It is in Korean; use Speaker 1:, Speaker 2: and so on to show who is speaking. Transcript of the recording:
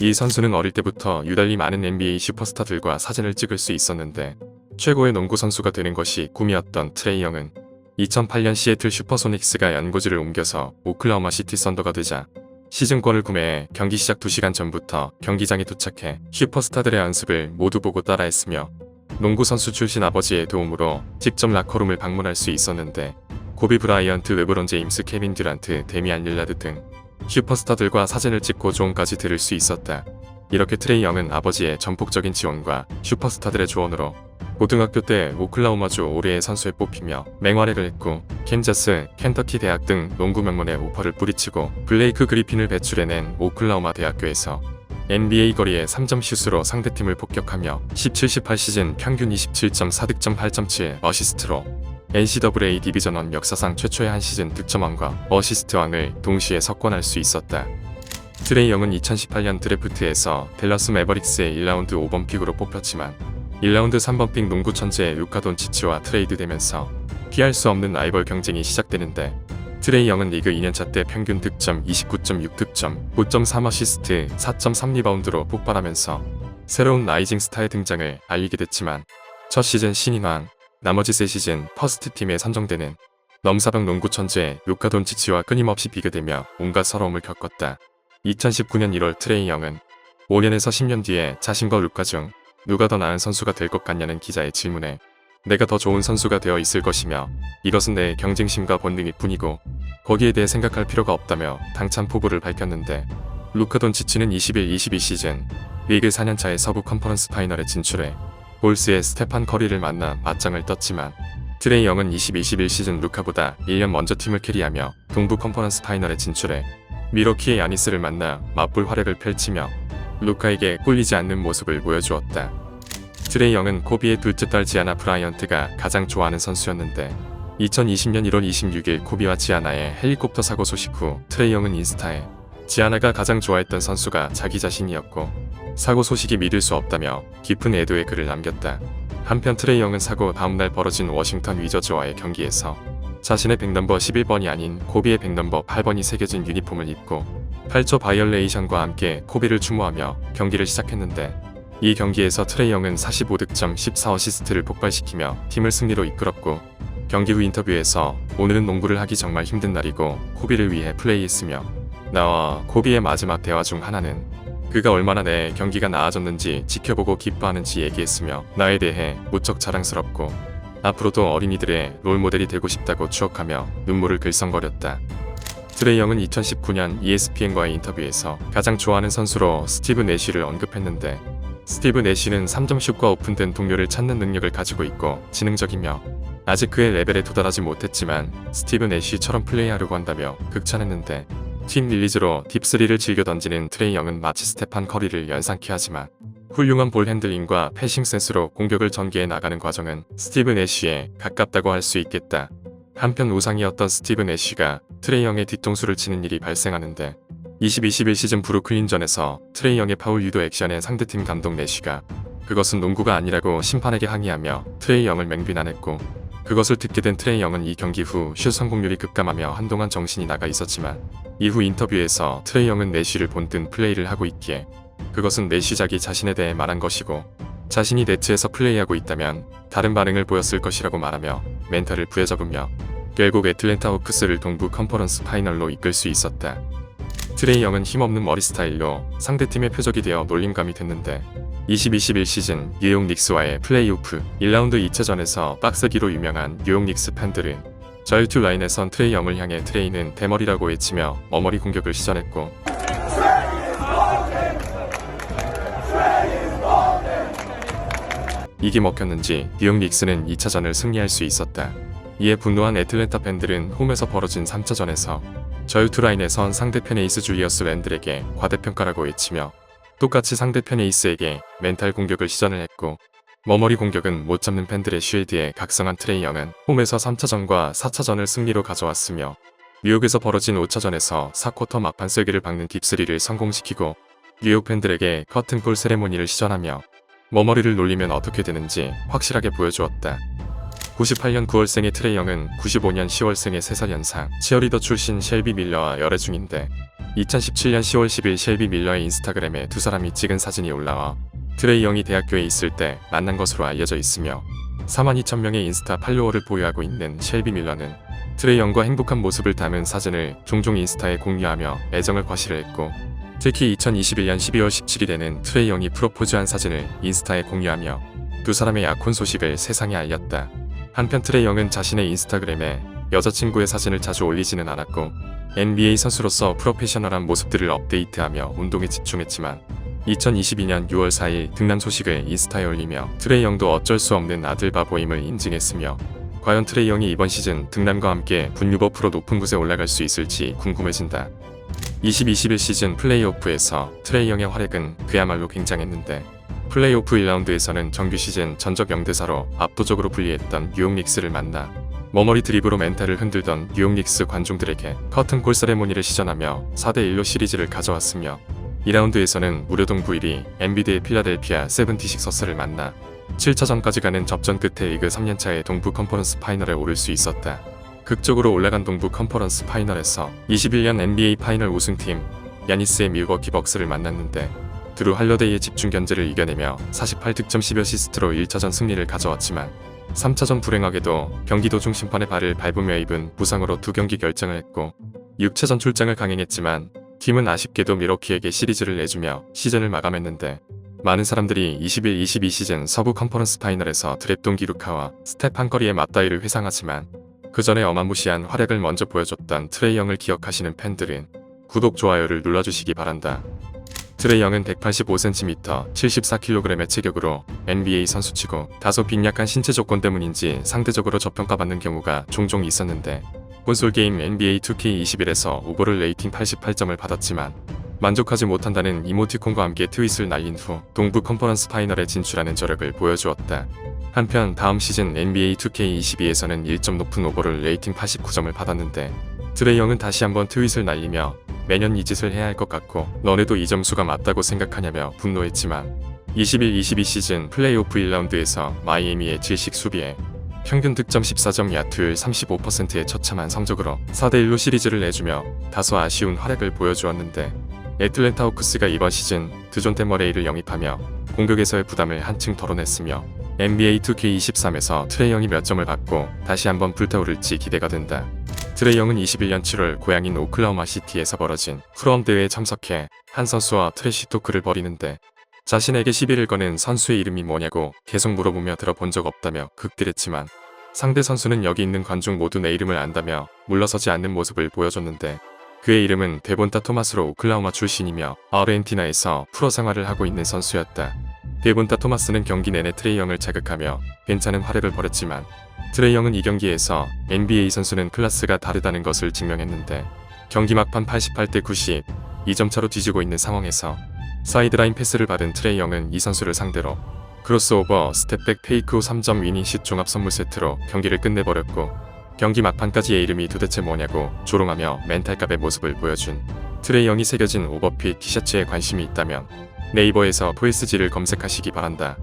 Speaker 1: 이 선수는 어릴 때부터 유달리 많은 NBA 슈퍼스타들과 사진을 찍을 수 있었는데 최고의 농구 선수가 되는 것이 꿈이었던 트레이 영은 2008년 시애틀 슈퍼소닉스가 연고지를 옮겨서 오클라호마 시티 썬더가 되자 시즌권을 구매해 경기 시작 2시간 전부터 경기장에 도착해 슈퍼스타들의 연습을 모두 보고 따라했으며 농구 선수 출신 아버지의 도움으로 직접 라커룸을 방문할 수 있었는데 고비 브라이언트, 르브론 제임스, 케빈 듀란트, 데미안 릴라드 등 슈퍼스타들과 사진을 찍고 조언까지 들을 수 있었다. 이렇게 트레이 영은 아버지의 전폭적인 지원과 슈퍼스타들의 조언으로 고등학교 때 오클라호마주 올해의 선수에 뽑히며 맹활약을 했고 캔자스, 켄터키 대학 등 농구 명문의 오퍼를 뿌리치고 블레이크 그리핀을 배출해낸 오클라호마 대학교에서 NBA 거리의 3점 슛으로 상대팀을 폭격하며 17-18 시즌 평균 27.4득점 8.7 어시스트로 NCAA 디비전원 역사상 최초의 한 시즌 득점왕과 어시스트왕을 동시에 석권할 수 있었다. 트레이 영은 2018년 드래프트에서 델러스 매버릭스의 1라운드 5번 픽으로 뽑혔지만 1라운드 3번 픽 농구 천재 루카 돈치치와 트레이드되면서 피할 수 없는 라이벌 경쟁이 시작되는데 트레이 영은 리그 2년차 때 평균 득점 29.6 득점, 5.3 어시스트, 4.3 리바운드로 폭발하면서 새로운 라이징 스타의 등장을 알리게 됐지만 첫 시즌 신인왕, 나머지 세 시즌 퍼스트 팀에 선정되는 넘사벽 농구 천재 루카 돈치치와 끊임없이 비교되며 온갖 서러움을 겪었다. 2019년 1월 트레이 영은 5년에서 10년 뒤에 자신과 루카 중 누가 더 나은 선수가 될 것 같냐는 기자의 질문에 내가 더 좋은 선수가 되어 있을 것이며 이것은 내 경쟁심과 본능일 뿐이고 거기에 대해 생각할 필요가 없다며 당찬 포부를 밝혔는데 루카 돈치치는 21-22 시즌 리그 4년차의 서부 컨퍼런스 파이널에 진출해 볼스의 스테판 커리를 만나 맞짱을 떴지만 트레이 영은 20-21 시즌 루카보다 1년 먼저 팀을 캐리하며 동부 컨퍼런스 파이널에 진출해 미러키의 야니스를 만나 맞불 활약을 펼치며 루카에게 꿀리지 않는 모습을 보여주었다. 트레이 영은 코비의 둘째 딸 지아나 브라이언트가 가장 좋아하는 선수였는데 2020년 1월 26일 코비와 지아나의 헬리콥터 사고 소식 후 트레이 영은 인스타에 지아나가 가장 좋아했던 선수가 자기 자신이었고 사고 소식이 믿을 수 없다며 깊은 애도의 글을 남겼다. 한편 트레이 영은 사고 다음날 벌어진 워싱턴 위저즈와의 경기에서 자신의 백넘버 11번이 아닌 코비의 백넘버 8번이 새겨진 유니폼을 입고 8초 바이올레이션과 함께 코비를 추모하며 경기를 시작했는데 이 경기에서 트레이 영은 45득점 14어시스트를 폭발시키며 팀을 승리로 이끌었고 경기 후 인터뷰에서 오늘은 농구를 하기 정말 힘든 날이고 코비를 위해 플레이했으며 나와 코비의 마지막 대화 중 하나는 그가 얼마나 내 경기가 나아졌는지 지켜보고 기뻐하는지 얘기했으며 나에 대해 무척 자랑스럽고 앞으로도 어린이들의 롤모델이 되고 싶다고 추억하며 눈물을 글썽거렸다. 트레이 영은 2019년 ESPN과의 인터뷰에서 가장 좋아하는 선수로 스티브 내쉬를 언급했는데 스티브 내쉬는 3점 슛과 오픈된 동료를 찾는 능력을 가지고 있고 지능적이며 아직 그의 레벨에 도달하지 못했지만 스티브 내쉬처럼 플레이하려고 한다며 극찬했는데 팀 릴리즈로 딥스리를 즐겨 던지는 트레이 영은 마치 스테판 커리를 연상케 하지만 훌륭한 볼 핸들링과 패싱 센스로 공격을 전개해 나가는 과정은 스티브 내쉬에 가깝다고 할 수 있겠다. 한편 우상이었던 스티브 내쉬가 트레이 영의 뒤통수를 치는 일이 발생하는데 2021 시즌 브루클린전에서 트레이 영의 파울 유도 액션에 상대팀 감독 내쉬가 그것은 농구가 아니라고 심판에게 항의하며 트레이 영을 맹비난했고 그것을 듣게 된 트레이 영은 이 경기 후 슛 성공률이 급감하며 한동안 정신이 나가 있었지만 이후 인터뷰에서 트레이 영은 내쉬를 본뜬 플레이를 하고 있기에 그것은 내쉬작이 자신에 대해 말한 것이고 자신이 네트에서 플레이하고 있다면 다른 반응을 보였을 것이라고 말하며 멘탈을 부여잡으며 결국 애틀랜타 호크스를 동부 컨퍼런스 파이널로 이끌 수 있었다. 트레이 영은 힘없는 머리 스타일로 상대팀의 표적이 되어 놀림감이 됐는데 2021 시즌 뉴욕 닉스와의 플레이오프 1라운드 2차전에서 박스기로 유명한 뉴욕 닉스 팬들은 저일투 라인에선 트레이 영을 향해 트레이는 대머리라고 외치며 어머리 공격을 시전했고 이게 먹혔는지 뉴욕 닉스는 2차전을 승리할 수 있었다. 이에 분노한 애틀랜타 팬들은 홈에서 벌어진 3차전에서 저유투 라인에선 상대편 에이스 줄리어스 랜들에게 과대평가라고 외치며 똑같이 상대편 에이스에게 멘탈 공격을 시전을 했고 머머리 공격은 못 잡는 팬들의 쉴드에 각성한 트레이 영은 홈에서 3차전과 4차전을 승리로 가져왔으며 뉴욕에서 벌어진 5차전에서 4쿼터 막판 쐐기를 박는 딥스리를 성공시키고 뉴욕 팬들에게 커튼콜 세레모니를 시전하며 머머리를 놀리면 어떻게 되는지 확실하게 보여주었다. 98년 9월생의 트레이 영은 95년 10월생의 3살 연상 치어리더 출신 셸비 밀러와 열애 중인데 2017년 10월 10일 셸비 밀러의 인스타그램에 두 사람이 찍은 사진이 올라와 트레이 영이 대학교에 있을 때 만난 것으로 알려져 있으며 4만 2천 명의 인스타 팔로워를 보유하고 있는 셸비 밀러는 트레이 영과 행복한 모습을 담은 사진을 종종 인스타에 공유하며 애정을 과시했고 특히 2021년 12월 17일에는 트레이 영이 프로포즈한 사진을 인스타에 공유하며 두 사람의 약혼 소식을 세상에 알렸다. 한편 트레이 영은 자신의 인스타그램에 여자친구의 사진을 자주 올리지는 않았고 NBA 선수로서 프로페셔널한 모습들을 업데이트하며 운동에 집중했지만 2022년 6월 4일 등남 소식을 인스타에 올리며 트레이 영도 어쩔 수 없는 아들 바보임을 인증했으며 과연 트레이 영이 이번 시즌 등남과 함께 분유버 프로 높은 곳에 올라갈 수 있을지 궁금해진다. 2021 시즌 플레이오프에서 트레이 영의 활약은 그야말로 굉장했는데 플레이오프 1라운드에서는 정규 시즌 전적 0대4로 압도적으로 불리했던 뉴욕 닉스를 만나 머머리 드립으로 멘탈을 흔들던 뉴욕 닉스 관중들에게 커튼 골 세레모니를 시전하며 4대1로 시리즈를 가져왔으며 2라운드에서는 무료 동부 1위 엔비드의 필라델피아 세븐티식서스를 만나 7차전까지 가는 접전 끝에 리그 3년차의 동부 컨퍼런스 파이널에 오를 수 있었다. 극적으로 올라간 동부 컨퍼런스 파이널에서 21년 NBA 파이널 우승팀 야니스의 밀워키 벅스를 만났는데 드루 할러데이의 집중 견제를 이겨내며 48득점 10어시스트로 1차전 승리를 가져왔지만 3차전 불행하게도 경기 도중 심판의 발을 밟으며 입은 부상으로 두 경기 결정을 했고 6차전 출장을 강행했지만 팀은 아쉽게도 미러키에게 시리즈를 내주며 시즌을 마감했는데 많은 사람들이 21-22 시즌 서부 컨퍼런스 파이널에서 드랩돈 기루카와 스테판 커리의 맞다이를 회상하지만 그 전에 어마무시한 활약을 먼저 보여줬던 트레이 영을 기억하시는 팬들은 구독, 좋아요를 눌러주시기 바란다. 트레이 영은 185cm, 74kg의 체격으로 NBA 선수치고 다소 빈약한 신체 조건 때문인지 상대적으로 저평가받는 경우가 종종 있었는데 콘솔 게임 NBA 2K21에서 오버를 레이팅 88점을 받았지만 만족하지 못한다는 이모티콘과 함께 트윗을 날린 후 동부 컨퍼런스 파이널에 진출하는 저력을 보여주었다. 한편 다음 시즌 NBA 2K22에서는 1점 높은 오버를 레이팅 89점을 받았는데 트레이 영은 다시 한번 트윗을 날리며 매년 이 짓을 해야 할 것 같고 너네도 이 점수가 맞다고 생각하냐며 분노했지만 21-22 시즌 플레이오프 1라운드에서 마이애미의 질식 수비에 평균 득점 14점 야투율 35%의 처참한 성적으로 4대1로 시리즈를 내주며 다소 아쉬운 활약을 보여주었는데 애틀랜타 호크스가 이번 시즌 드존 테 머레이를 영입하며 공격에서의 부담을 한층 덜어냈으며 NBA 2K23에서 트레이 영이 몇 점을 받고 다시 한번 불타오를지 기대가 된다. 트레이 영은 21년 7월 고향인 오클라호마 시티에서 벌어진 프롬 대회에 참석해 한 선수와 트래시 토크를 벌이는데 자신에게 시비를 거는 선수의 이름이 뭐냐고 계속 물어보며 들어본 적 없다며 극딜했지만 상대 선수는 여기 있는 관중 모두 내 이름을 안다며 물러서지 않는 모습을 보여줬는데 그의 이름은 데본타 토마스로 오클라호마 출신이며 아르헨티나에서 프로 생활을 하고 있는 선수였다. 데본타 토마스는 경기 내내 트레이 영을 자극하며 괜찮은 활약을 벌였지만 트레이 영은 이 경기에서 NBA 선수는 클래스가 다르다는 것을 증명했는데 경기 막판 88대 90, 2점 차로 뒤지고 있는 상황에서 사이드라인 패스를 받은 트레이 영은 이 선수를 상대로 크로스오버, 스텝백 페이크 후 3점 위닝슛 종합 선물 세트로 경기를 끝내버렸고 경기 막판까지의 이름이 도대체 뭐냐고 조롱하며 멘탈갑의 모습을 보여준 트레이 영이 새겨진 오버핏 티셔츠에 관심이 있다면 네이버에서 VSG를 검색하시기 바란다.